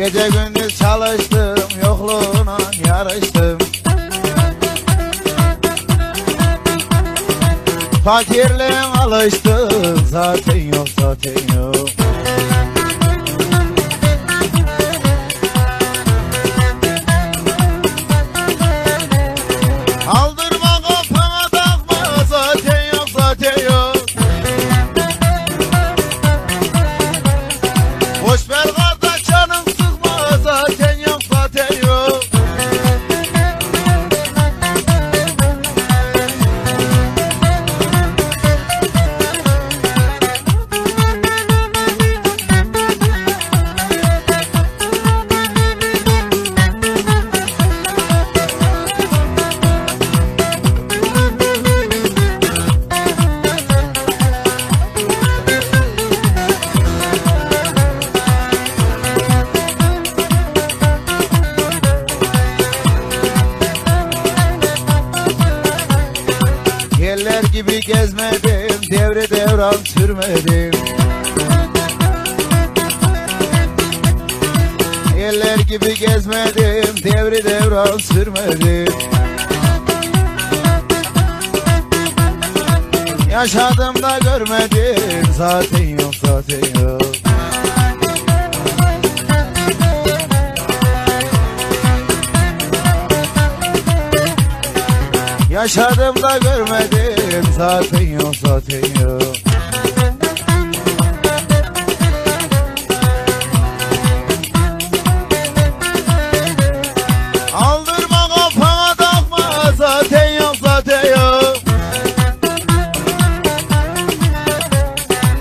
Gece gündüz çalıştım yokluğuna yarıştım. Fakirliğe alıştım zaten yok zaten yok Yeller gibi gezmedim devre devran sürmedim. Yeller gibi gezmedim devre devran sürmedim. Yaşadım da görmedim zaten yok zaten yok Yaşadım da görmedim zaten yok zaten yok